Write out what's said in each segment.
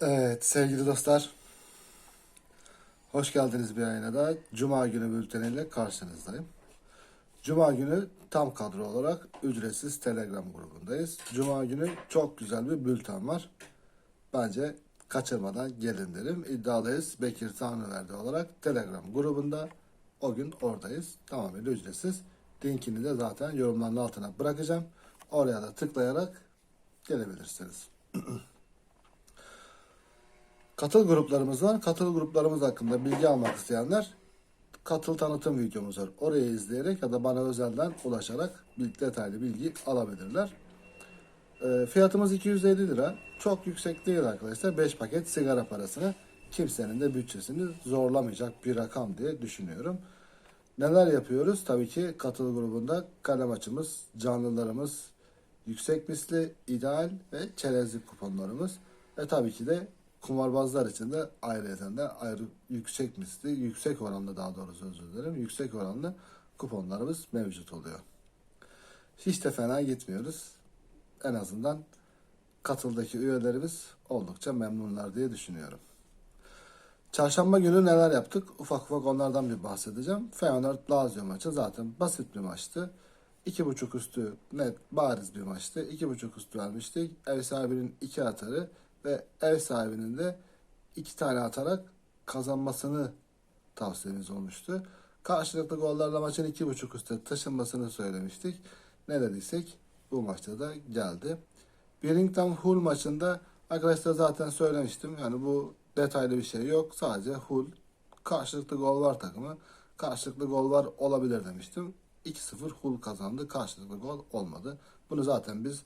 Evet sevgili dostlar. Hoş geldiniz bir ayına da. Cuma günü bülteniyle karşınızdayım. Cuma günü tam kadro olarak ücretsiz Telegram grubundayız. Cuma günü çok güzel bir bülten var. Bence kaçırmadan gelin derim. İddialıyız. Bekir Tanrıverdi olarak Telegram grubunda o gün oradayız. Tamamıyla ücretsiz. Linkini de zaten yorumların altına bırakacağım. Oraya da tıklayarak gelebilirsiniz. Katıl gruplarımız var. Katıl gruplarımız hakkında bilgi almak isteyenler katıl tanıtım videomuz var. Orayı izleyerek ya da bana özelden ulaşarak detaylı bilgi alabilirler. E, fiyatımız 250 lira. Çok yüksek değil arkadaşlar. 5 paket sigara parasını kimsenin de bütçesini zorlamayacak bir rakam diye düşünüyorum. Neler yapıyoruz? Tabii ki katıl grubunda kalem açımız, canlılarımız, yüksek misli, ideal ve çerezlik kuponlarımız ve tabii ki de kumarbazlar için de ayrıca de ayrı yüksek misli, yüksek oranlı daha doğrusu özür dilerim, yüksek oranlı kuponlarımız mevcut oluyor. Hiç de fena gitmiyoruz. En azından katıldaki üyelerimiz oldukça memnunlar diye düşünüyorum. Çarşamba günü neler yaptık? Ufak ufak onlardan bir bahsedeceğim. Feyenoord Lazio maçı zaten basit bir maçtı. 2.5 üstü net bariz bir maçtı. 2.5 üstü vermiştik. Ev sahibinin 2 atarı ve ev sahibinin de 2 tane atarak kazanmasını tavsiyemiz olmuştu. Karşılıklı gollerle maçın 2.5 üstü taşınmasını söylemiştik. Ne dediysek bu maçta da geldi. Birmingham Hull maçında arkadaşlar zaten söylemiştim. Yani bu detaylı bir şey yok. Sadece Hull karşılıklı gol var takımı. Karşılıklı gol var olabilir demiştim. 2-0 Hull kazandı. Karşılıklı gol olmadı. Bunu zaten biz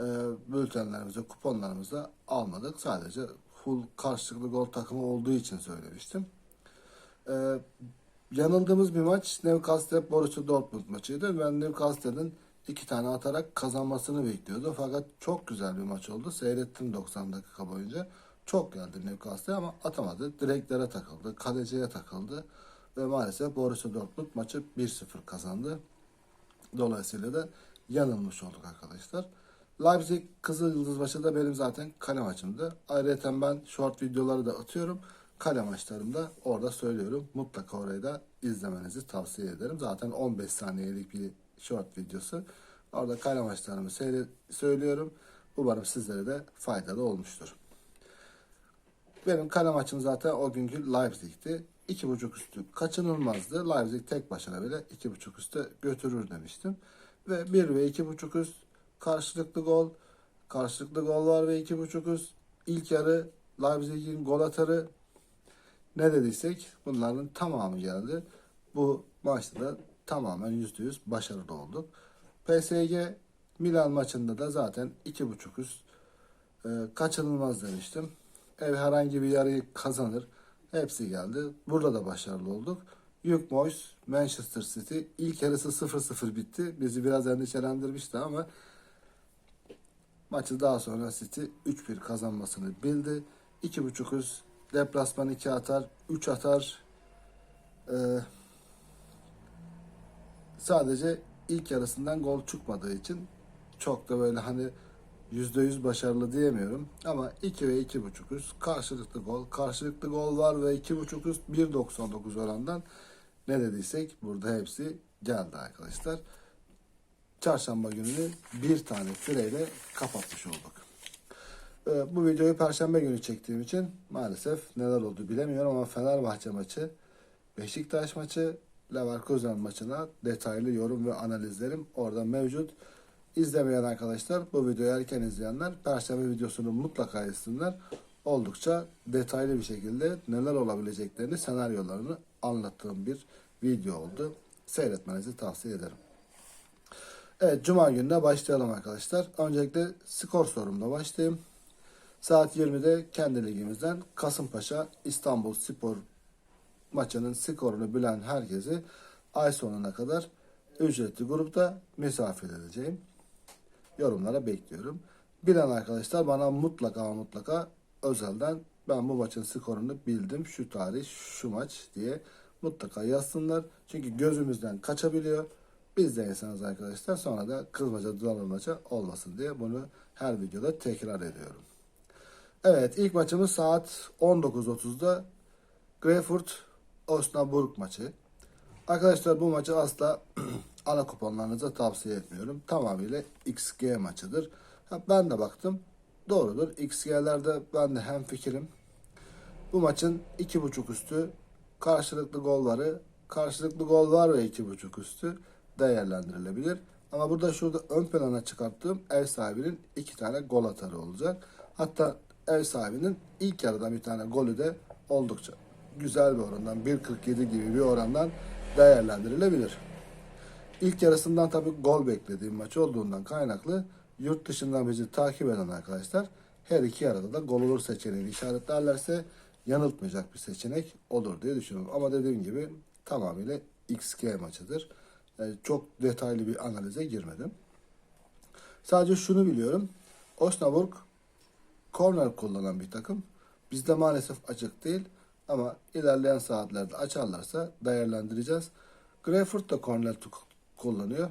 e, bültenlerimizde, kuponlarımızda almadık. Sadece Hull karşılıklı gol takımı olduğu için söylemiştim. E, yanıldığımız bir maç Newcastle Borussia Dortmund maçıydı. Ben Newcastle'ın iki tane atarak kazanmasını bekliyordum. Fakat çok güzel bir maç oldu. Seyrettim 90 dakika boyunca. Çok geldi Newcastle ama atamadı. Direklere takıldı. Kaleciye takıldı. Ve maalesef Borussia Dortmund maçı 1-0 kazandı. Dolayısıyla da yanılmış olduk arkadaşlar. Leipzig Kızıl Yıldız maçı da benim zaten kale maçımdı. Ayrıca ben short videoları da atıyorum. Kale maçlarımda orada söylüyorum. Mutlaka orayı da izlemenizi tavsiye ederim. Zaten 15 saniyelik bir short videosu. Orada kale maçlarımı söylüyorum. Umarım sizlere de faydalı olmuştur. Benim kale maçım zaten o günkü Leipzig'ti. 2.5 üstü kaçınılmazdı. Leipzig tek başına bile 2.5 üstü götürür demiştim. Ve 1 ve 2.5 üst karşılıklı gol. Karşılıklı gol var ve 2.5 üst. İlk yarı Leipzig'in gol atarı ne dediysek bunların tamamı geldi. Bu maçta da tamamen %100 başarılı olduk. PSG Milan maçında da zaten 2.5 üst e, kaçınılmaz demiştim. Ev herhangi bir yarıyı kazanır. Hepsi geldi. Burada da başarılı olduk. Yük Moyes, Manchester City ilk yarısı 0-0 bitti. Bizi biraz endişelendirmişti ama maçı daha sonra City 3-1 kazanmasını bildi. 2.5 üst deplasman 2 atar, 3 atar. Ee, sadece ilk yarısından gol çıkmadığı için çok da böyle hani %100 başarılı diyemiyorum. Ama 2 ve 2.5 üst karşılıklı gol. Karşılıklı gol var ve 2.5 üst 1.99 orandan ne dediysek burada hepsi geldi arkadaşlar. Çarşamba gününü bir tane süreyle kapatmış olduk. Ee, bu videoyu perşembe günü çektiğim için maalesef neler oldu bilemiyorum ama Fenerbahçe maçı, Beşiktaş maçı, Leverkusen maçına detaylı yorum ve analizlerim orada mevcut. İzlemeyen arkadaşlar bu videoyu erken izleyenler Perşembe videosunu mutlaka izlesinler. Oldukça detaylı bir şekilde neler olabileceklerini senaryolarını anlattığım bir video oldu. Seyretmenizi tavsiye ederim. Evet Cuma gününe başlayalım arkadaşlar. Öncelikle skor sorumla başlayayım. Saat 20'de kendi ligimizden Kasımpaşa İstanbul Spor maçının skorunu bilen herkesi ay sonuna kadar ücretli grupta misafir edeceğim. Yorumlara bekliyorum. Bilen arkadaşlar bana mutlaka mutlaka özelden ben bu maçın skorunu bildim. Şu tarih, şu maç diye mutlaka yazsınlar. Çünkü gözümüzden kaçabiliyor. Biz de insanız arkadaşlar. Sonra da kızmaca, darılmaca olmasın diye bunu her videoda tekrar ediyorum. Evet ilk maçımız saat 19.30'da Greyfurt Osnabrück maçı. Arkadaşlar bu maçı asla ana kuponlarınıza tavsiye etmiyorum. Tamamıyla XG maçıdır. Ben de baktım. Doğrudur. XG'lerde ben de hem fikrim. Bu maçın 2.5 üstü karşılıklı gol varı, karşılıklı gol var ve 2.5 üstü değerlendirilebilir. Ama burada şurada ön plana çıkarttığım ev sahibinin iki tane gol atarı olacak. Hatta ev sahibinin ilk yarıdan bir tane golü de oldukça güzel bir orandan 1.47 gibi bir orandan değerlendirilebilir. İlk yarısından tabii gol beklediğim maç olduğundan kaynaklı yurt dışından bizi takip eden arkadaşlar her iki yarıda da gol olur seçeneğini işaretlerlerse yanıltmayacak bir seçenek olur diye düşünüyorum. Ama dediğim gibi tamamıyla XG maçıdır. Yani çok detaylı bir analize girmedim. Sadece şunu biliyorum. Osnabrück korner kullanan bir takım. Bizde maalesef açık değil ama ilerleyen saatlerde açarlarsa değerlendireceğiz. Greyfurt da korner kullanıyor.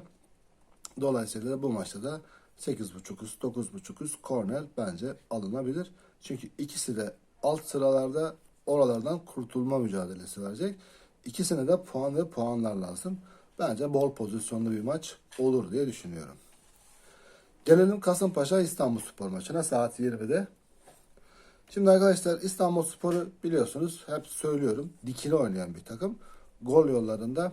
Dolayısıyla bu maçta da 8.5 üst, 9.5 üst korner bence alınabilir. Çünkü ikisi de alt sıralarda oralardan kurtulma mücadelesi verecek. İkisine de puan ve puanlar lazım. Bence bol pozisyonlu bir maç olur diye düşünüyorum. Gelelim Kasımpaşa İstanbul Spor maçına saat 20'de. Şimdi arkadaşlar İstanbul Spor'u biliyorsunuz hep söylüyorum dikili oynayan bir takım. Gol yollarında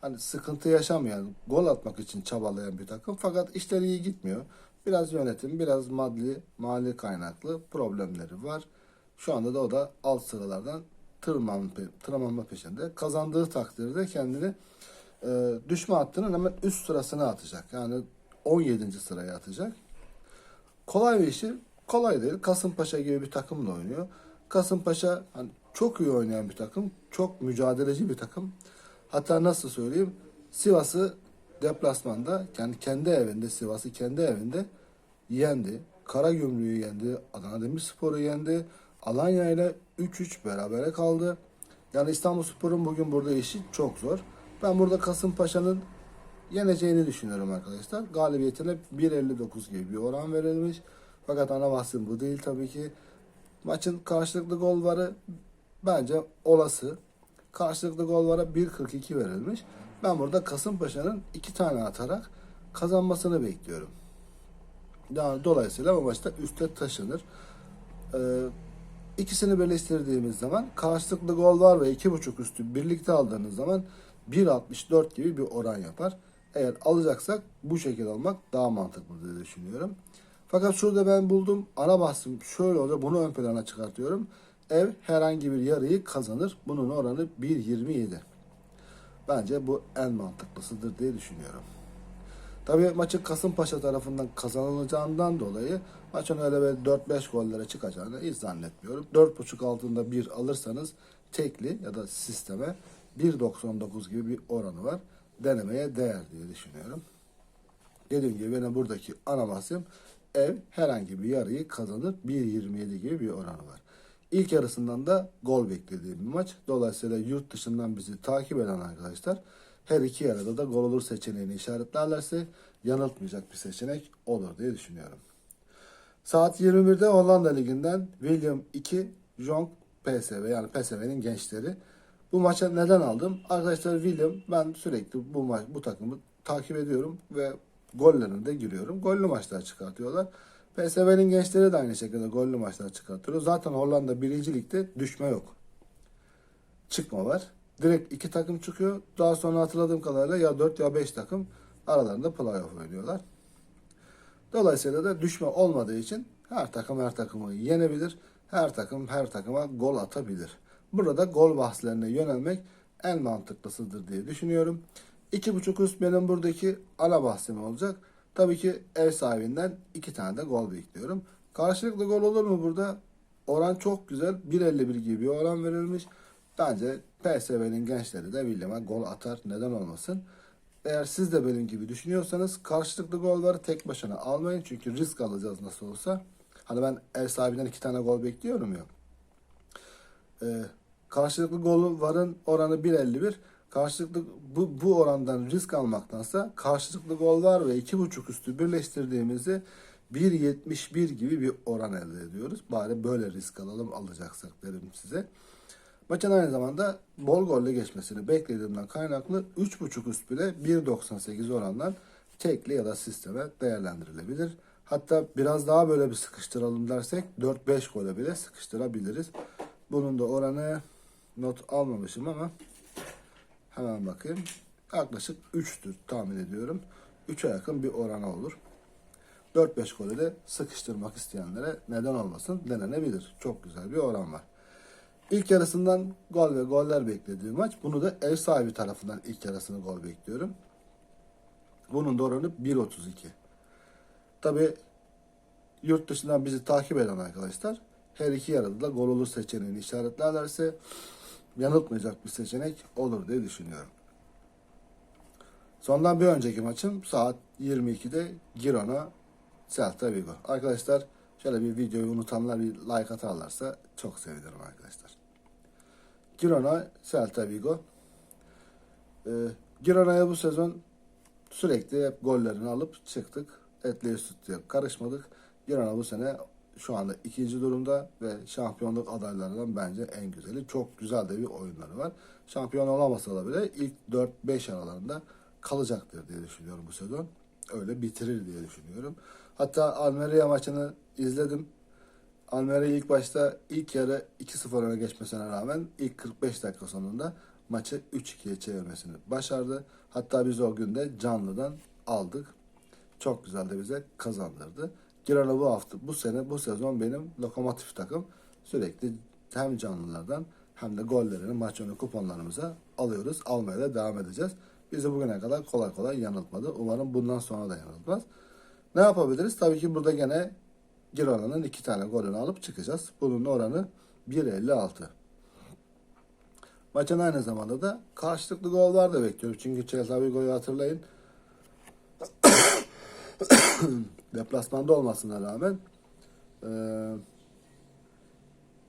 hani sıkıntı yaşamayan, gol atmak için çabalayan bir takım. Fakat işleri iyi gitmiyor. Biraz yönetim, biraz maddi, mali kaynaklı problemleri var. Şu anda da o da alt sıralardan tırmanma, tırmanma peşinde. Kazandığı takdirde kendini e, düşme hattının hemen üst sırasına atacak. Yani 17. sıraya atacak. Kolay bir işi kolay değil. Kasımpaşa gibi bir takımla oynuyor. Kasımpaşa hani çok iyi oynayan bir takım. Çok mücadeleci bir takım. Hatta nasıl söyleyeyim? Sivas'ı deplasmanda yani kendi evinde Sivas'ı kendi evinde yendi. Karagümrük'ü yendi. Adana Demirspor'u yendi. Alanya ile 3-3 berabere kaldı. Yani İstanbulspor'un bugün burada işi çok zor. Ben burada Kasımpaşa'nın yeneceğini düşünüyorum arkadaşlar. Galibiyetine 1.59 gibi bir oran verilmiş. Fakat ana bahsim bu değil tabii ki. Maçın karşılıklı gol varı bence olası. Karşılıklı gol vara 1.42 verilmiş. Ben burada Kasımpaşa'nın iki tane atarak kazanmasını bekliyorum. Yani dolayısıyla bu maçta üste taşınır. Ee, ikisini birleştirdiğimiz zaman karşılıklı gol var ve 2.5 üstü birlikte aldığınız zaman 1.64 gibi bir oran yapar. Eğer alacaksak bu şekilde almak daha mantıklı diye düşünüyorum. Fakat şurada ben buldum. Ana bahsim şöyle olacak. Bunu ön plana çıkartıyorum. Ev herhangi bir yarıyı kazanır. Bunun oranı 1.27. Bence bu en mantıklısıdır diye düşünüyorum. Tabii maçın Kasımpaşa tarafından kazanılacağından dolayı maçın öyle böyle 4-5 gollere çıkacağını hiç zannetmiyorum. 4.5 altında 1 alırsanız tekli ya da sisteme 1.99 gibi bir oranı var. Denemeye değer diye düşünüyorum. Dediğim gibi benim buradaki ana bahsim ev herhangi bir yarıyı kazanır 1.27 gibi bir oranı var. İlk yarısından da gol beklediğim bir maç. Dolayısıyla yurt dışından bizi takip eden arkadaşlar her iki yarıda da gol olur seçeneğini işaretlerlerse yanıltmayacak bir seçenek olur diye düşünüyorum. Saat 21'de Hollanda Ligi'nden William 2, Jong PSV yani PSV'nin gençleri. Bu maça neden aldım? Arkadaşlar William ben sürekli bu maç bu takımı takip ediyorum ve gollerine de giriyorum. Gollü maçlar çıkartıyorlar. PSV'nin gençleri de aynı şekilde gollü maçlar çıkartıyor. Zaten Hollanda 1. Lig'de düşme yok. Çıkma var. Direkt iki takım çıkıyor. Daha sonra hatırladığım kadarıyla ya 4 ya 5 takım aralarında playoff oynuyorlar. Dolayısıyla da düşme olmadığı için her takım her takımı yenebilir. Her takım her takıma gol atabilir. Burada gol bahslerine yönelmek en mantıklısıdır diye düşünüyorum. 2.5 üst benim buradaki ana bahsim olacak. Tabii ki ev sahibinden iki tane de gol bekliyorum. Karşılıklı gol olur mu burada? Oran çok güzel. 1.51 gibi bir oran verilmiş. Bence PSV'nin gençleri de William'a gol atar. Neden olmasın? Eğer siz de benim gibi düşünüyorsanız karşılıklı golları tek başına almayın. Çünkü risk alacağız nasıl olsa. Hani ben ev sahibinden iki tane gol bekliyorum ya. Ee, karşılıklı gol varın oranı 1.51. Karşılıklı bu, bu orandan risk almaktansa karşılıklı gol var ve 2.5 üstü birleştirdiğimizde 1.71 gibi bir oran elde ediyoruz. Bari böyle risk alalım alacaksak derim size. Maçın aynı zamanda bol golle geçmesini beklediğimden kaynaklı 3.5 üst bile 1.98 orandan tekli ya da sisteme değerlendirilebilir. Hatta biraz daha böyle bir sıkıştıralım dersek 4-5 gole bile sıkıştırabiliriz. Bunun da oranı not almamışım ama hemen bakayım. Yaklaşık 3'tür tahmin ediyorum. 3'e yakın bir oranı olur. 4-5 golü de sıkıştırmak isteyenlere neden olmasın denenebilir. Çok güzel bir oran var. İlk yarısından gol ve goller beklediğim maç. Bunu da ev sahibi tarafından ilk yarısını gol bekliyorum. Bunun da oranı 1.32. Tabi yurt dışından bizi takip eden arkadaşlar her iki yarıda da gol olur seçeneğini işaretlerlerse yanıltmayacak bir seçenek olur diye düşünüyorum. Sondan bir önceki maçım saat 22'de Girona Celta Vigo. Arkadaşlar şöyle bir videoyu unutanlar bir like atarlarsa çok sevinirim arkadaşlar. Girona Celta Vigo. Ee, Girona'ya bu sezon sürekli hep gollerini alıp çıktık. Etliye sütlüye karışmadık. Girona bu sene şu anda ikinci durumda ve şampiyonluk adaylarından bence en güzeli. Çok güzel de bir oyunları var. Şampiyon olamasa da bile ilk 4-5 aralarında kalacaktır diye düşünüyorum bu sezon. Öyle bitirir diye düşünüyorum. Hatta Almeria maçını izledim. Almeria ilk başta ilk yarı 2-0 öne geçmesine rağmen ilk 45 dakika sonunda maçı 3-2'ye çevirmesini başardı. Hatta biz o gün de canlıdan aldık. Çok güzel de bize kazandırdı. Girona bu hafta, bu sene, bu sezon benim lokomotif takım. Sürekli hem canlılardan hem de gollerini, maç önü kuponlarımıza alıyoruz. Almaya da devam edeceğiz. Bizi bugüne kadar kolay kolay yanıltmadı. Umarım bundan sonra da yanıltmaz. Ne yapabiliriz? Tabii ki burada gene Girona'nın iki tane golünü alıp çıkacağız. Bunun oranı 1.56. Maçın aynı zamanda da karşılıklı gollar da bekliyorum. Çünkü Chelsea Vigo'yu hatırlayın. Deplasmanda olmasına rağmen eee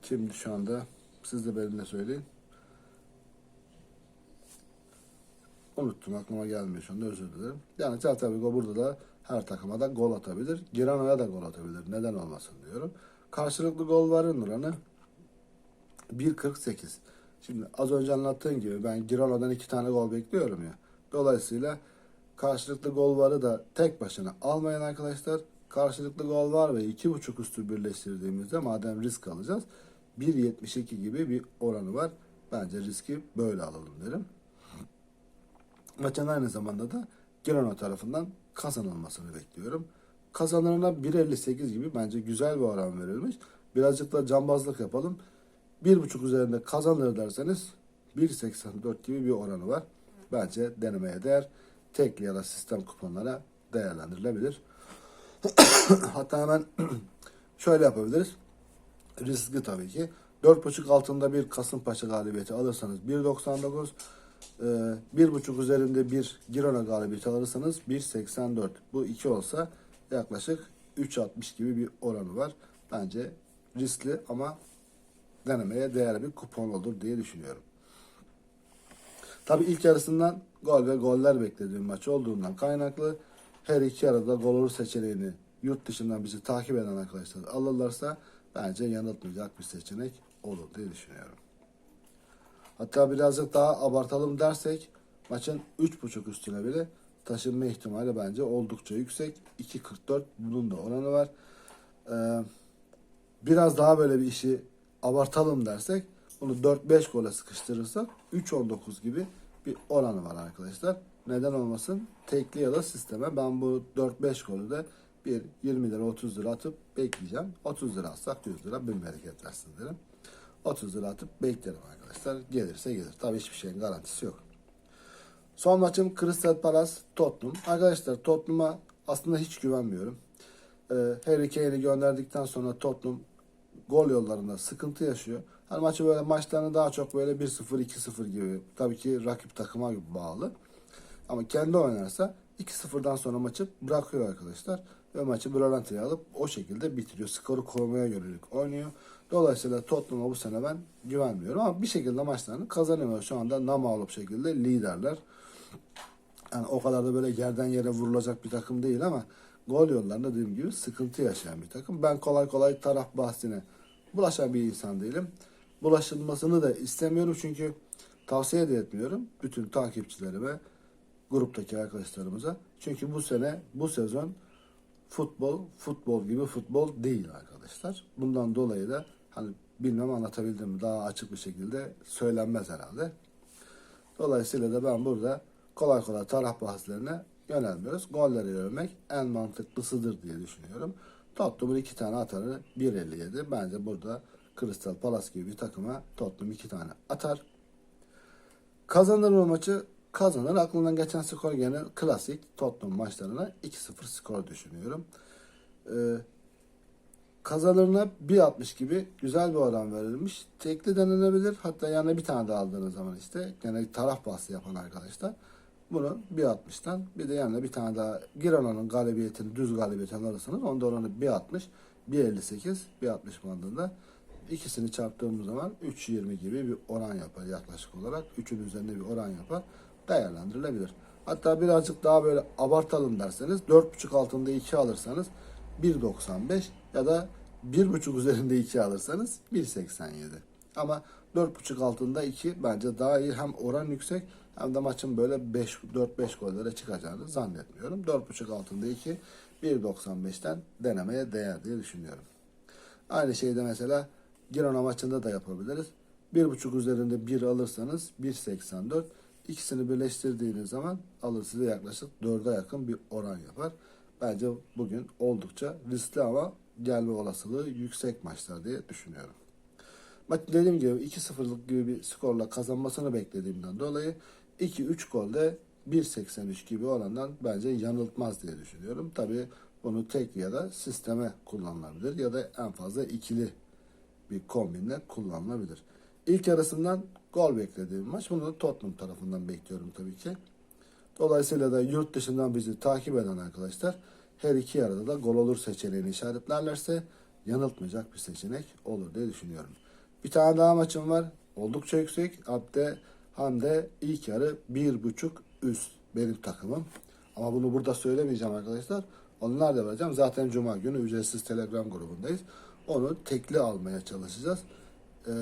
şimdi şu anda siz de benimle söyleyin. Unuttum aklıma gelmiyor şu anda özür dilerim. Yani Celta burada da her takıma da gol atabilir. Girona'ya da gol atabilir. Neden olmasın diyorum. Karşılıklı gol varın oranı 1.48. Şimdi az önce anlattığım gibi ben Girona'dan iki tane gol bekliyorum ya. Dolayısıyla karşılıklı gol varı da tek başına almayın arkadaşlar. Karşılıklı gol var ve iki buçuk üstü birleştirdiğimizde madem risk alacağız 1.72 gibi bir oranı var. Bence riski böyle alalım derim. Maçın aynı zamanda da Girona tarafından kazanılmasını bekliyorum. Kazanırına 1.58 gibi bence güzel bir oran verilmiş. Birazcık da cambazlık yapalım. 1.5 üzerinde kazanır derseniz 1.84 gibi bir oranı var. Bence denemeye değer. Tekli ya da sistem kuponlara değerlendirilebilir. Hatta hemen şöyle yapabiliriz. Riskli tabii ki. 4.5 altında bir Kasımpaşa galibiyeti alırsanız 1.99 ee, bir buçuk üzerinde bir Girona galibiyeti alırsanız 1.84. Bu iki olsa yaklaşık 3.60 gibi bir oranı var. Bence riskli ama denemeye değer bir kupon olur diye düşünüyorum. Tabi ilk yarısından gol ve goller beklediğim maç olduğundan kaynaklı her iki arada gol olur seçeneğini yurt dışından bizi takip eden arkadaşlar alırlarsa bence yanıltmayacak bir seçenek olur diye düşünüyorum. Hatta birazcık daha abartalım dersek maçın 3.5 üstüne bile taşınma ihtimali bence oldukça yüksek. 2.44 bunun da oranı var. Ee, biraz daha böyle bir işi abartalım dersek bunu 4-5 gole sıkıştırırsak 3.19 gibi bir oranı var arkadaşlar. Neden olmasın? Tekli ya da sisteme ben bu 4-5 golü bir 20 lira 30 lira atıp bekleyeceğim. 30 lira atsak 100 lira bin bereket versin derim. 30 lira atıp beklerim arkadaşlar. Gelirse gelir. Tabii hiçbir şeyin garantisi yok. Son maçım Crystal Palace Tottenham. Arkadaşlar Tottenham'a aslında hiç güvenmiyorum. Ee, Harry Kane'i gönderdikten sonra Tottenham gol yollarında sıkıntı yaşıyor. Hani maçı böyle maçlarını daha çok böyle 1-0 2-0 gibi. Tabii ki rakip takıma bağlı. Ama kendi oynarsa 2-0'dan sonra maçı bırakıyor arkadaşlar. Ve maçı Brolanta'ya alıp o şekilde bitiriyor. Skoru korumaya yönelik oynuyor. Dolayısıyla Tottenham'a bu sene ben güvenmiyorum. Ama bir şekilde maçlarını kazanıyor. Şu anda namağlup şekilde liderler. Yani o kadar da böyle yerden yere vurulacak bir takım değil ama gol yollarında dediğim gibi sıkıntı yaşayan bir takım. Ben kolay kolay taraf bahsine bulaşan bir insan değilim. Bulaşılmasını da istemiyorum çünkü tavsiye de etmiyorum bütün takipçilerime, gruptaki arkadaşlarımıza. Çünkü bu sene, bu sezon futbol, futbol gibi futbol değil arkadaşlar. Bundan dolayı da hani bilmem anlatabildim mi daha açık bir şekilde söylenmez herhalde. Dolayısıyla da ben burada kolay kolay taraf bahslerine yönelmiyoruz. Golleri görmek en mantıklısıdır diye düşünüyorum. Tottenham'ın iki tane atarı 1.57. Bence burada Crystal Palace gibi bir takıma Tottenham iki tane atar. Kazanır mı maçı? Kazanır. Aklından geçen skor gene klasik Tottenham maçlarına 2-0 skor düşünüyorum. Ee, kazanırına 1.60 gibi güzel bir oran verilmiş. Tekli denenebilir. Hatta yanına bir tane daha aldığınız zaman işte gene taraf bahsi yapan arkadaşlar bunu 1.60'tan bir de yanına bir tane daha Girona'nın galibiyetini düz galibiyetini alırsanız onda oranı 1.60 1.58 1.60 bandında ikisini çarptığımız zaman 3.20 gibi bir oran yapar yaklaşık olarak. 3'ün üzerinde bir oran yapar. Değerlendirilebilir. Hatta birazcık daha böyle abartalım derseniz 4.5 altında 2 alırsanız 1.95 ya da 1.5 üzerinde 2 alırsanız 1.87. Ama 4.5 altında 2 bence daha iyi. Hem oran yüksek hem de maçın böyle 5 4-5 gollere çıkacağını zannetmiyorum. 4.5 altında 2 1.95'ten denemeye değer diye düşünüyorum. Aynı şeyde mesela Girona maçında da yapabiliriz. 1.5 üzerinde 1 alırsanız 1.84 ikisini birleştirdiğiniz zaman alır size yaklaşık 4'e yakın bir oran yapar. Bence bugün oldukça riskli ama gelme olasılığı yüksek maçlar diye düşünüyorum. Maç dediğim gibi 2-0'lık gibi bir skorla kazanmasını beklediğimden dolayı 2-3 golde 1.83 gibi olandan bence yanıltmaz diye düşünüyorum. Tabi bunu tek ya da sisteme kullanılabilir ya da en fazla ikili bir kombinle kullanılabilir. İlk yarısından gol beklediğim maç. Bunu da Tottenham tarafından bekliyorum tabii ki. Dolayısıyla da yurt dışından bizi takip eden arkadaşlar her iki yarıda da gol olur seçeneğini işaretlerlerse yanıltmayacak bir seçenek olur diye düşünüyorum. Bir tane daha maçım var. Oldukça yüksek. Abde Hamde ilk yarı bir buçuk üst benim takımım. Ama bunu burada söylemeyeceğim arkadaşlar. Onlar da vereceğim. Zaten Cuma günü ücretsiz Telegram grubundayız. Onu tekli almaya çalışacağız. Ee,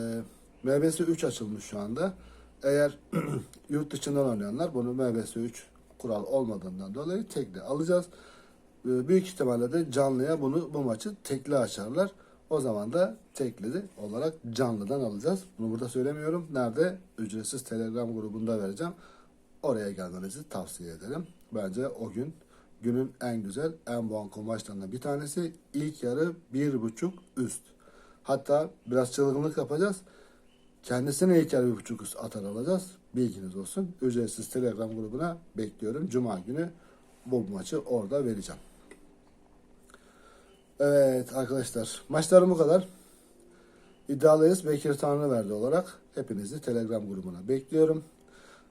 MBS 3 açılmış şu anda. Eğer yurt dışından oynayanlar bunu MBS 3 kural olmadığından dolayı tekli alacağız. Ee, büyük ihtimalle de canlıya bunu bu maçı tekli açarlar. O zaman da tekli olarak canlıdan alacağız. Bunu burada söylemiyorum. Nerede? Ücretsiz Telegram grubunda vereceğim. Oraya gelmenizi tavsiye ederim. Bence o gün günün en güzel, en banko maçlarından bir tanesi. İlk yarı bir buçuk üst. Hatta biraz çılgınlık yapacağız. Kendisine ilk yarı bir buçuk üst atar alacağız. Bilginiz olsun. Ücretsiz Telegram grubuna bekliyorum. Cuma günü bu maçı orada vereceğim. Evet arkadaşlar maçlarım bu kadar. İddialıyız Bekir Tanrıverdi olarak hepinizi Telegram grubuna bekliyorum.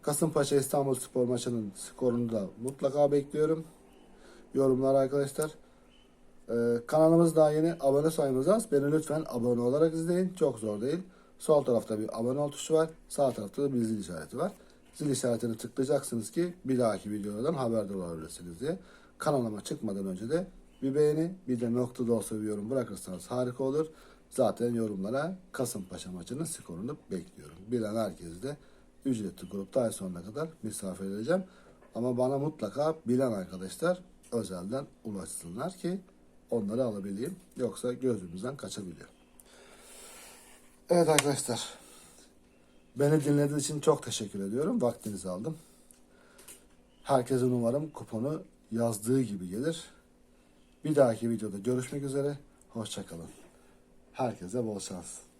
Kasımpaşa İstanbul Spor maçının skorunu da mutlaka bekliyorum. Yorumlar arkadaşlar. Ee, kanalımız daha yeni. Abone sayımız az. Beni lütfen abone olarak izleyin. Çok zor değil. Sol tarafta bir abone ol tuşu var. Sağ tarafta da bir zil işareti var. Zil işaretini tıklayacaksınız ki bir dahaki videolardan haberdar olabilirsiniz diye. Kanalıma çıkmadan önce de bir beğeni bir de nokta da bir yorum bırakırsanız harika olur. Zaten yorumlara Kasımpaşa maçının skorunu bekliyorum. Bilen herkesi de ücretli grupta ay sonuna kadar misafir edeceğim. Ama bana mutlaka bilen arkadaşlar özelden ulaşsınlar ki onları alabileyim. Yoksa gözümüzden kaçabiliyor. Evet arkadaşlar. Beni dinlediğiniz için çok teşekkür ediyorum. Vaktinizi aldım. Herkesin umarım kuponu yazdığı gibi gelir. Bir dahaki videoda görüşmek üzere. Hoşçakalın. Herkese bol şans.